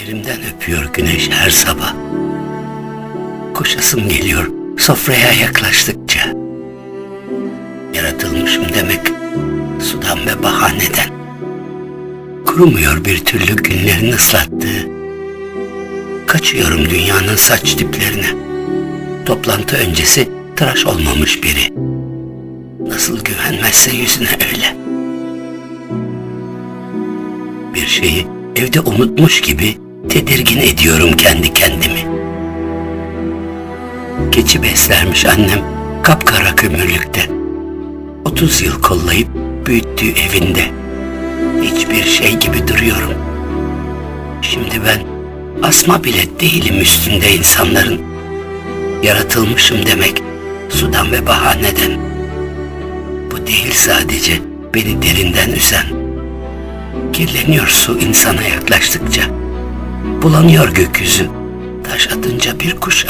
Ellerimden öpüyor güneş her sabah. Koşasım geliyor sofraya yaklaştıkça. Yaratılmışım demek sudan ve bahaneden. Kurumuyor bir türlü günlerin ıslattığı. Kaçıyorum dünyanın saç diplerine. Toplantı öncesi tıraş olmamış biri. Nasıl güvenmezse yüzüne öyle. Bir şeyi evde unutmuş gibi tedirgin ediyorum kendi kendimi. Keçi beslermiş annem kapkara kömürlükte. 30 yıl kollayıp büyüttüğü evinde. Hiçbir şey gibi duruyorum. Şimdi ben asma bile değilim üstünde insanların. Yaratılmışım demek sudan ve bahaneden. Bu değil sadece beni derinden üzen. Kirleniyor su insana yaklaştıkça. Bulanıyor gökyüzü taş atınca bir kuşa.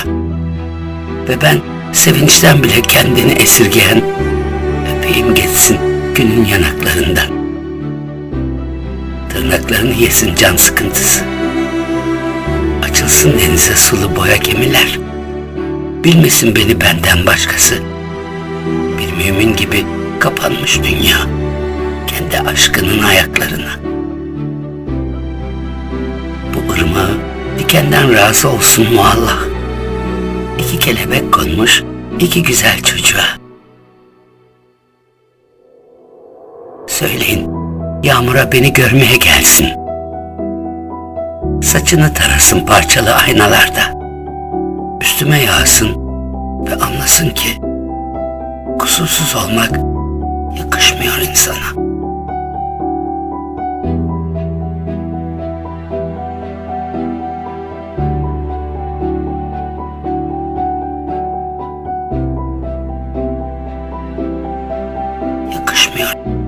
Ve ben sevinçten bile kendini esirgeyen öpeyim geçsin günün yanaklarından. Tırnaklarını yesin can sıkıntısı. Açılsın denize sulu boya gemiler. Bilmesin beni benden başkası. Bir mümin gibi kapanmış dünya. Kendi aşkının ayaklarına. Dikenden razı olsun muallah. İki kelebek konmuş, iki güzel çocuğa. Söyleyin, yağmura beni görmeye gelsin. Saçını tarasın parçalı aynalarda. Üstüme yağsın ve anlasın ki kusursuz olmak yakışmıyor insana. Yakışmıyor.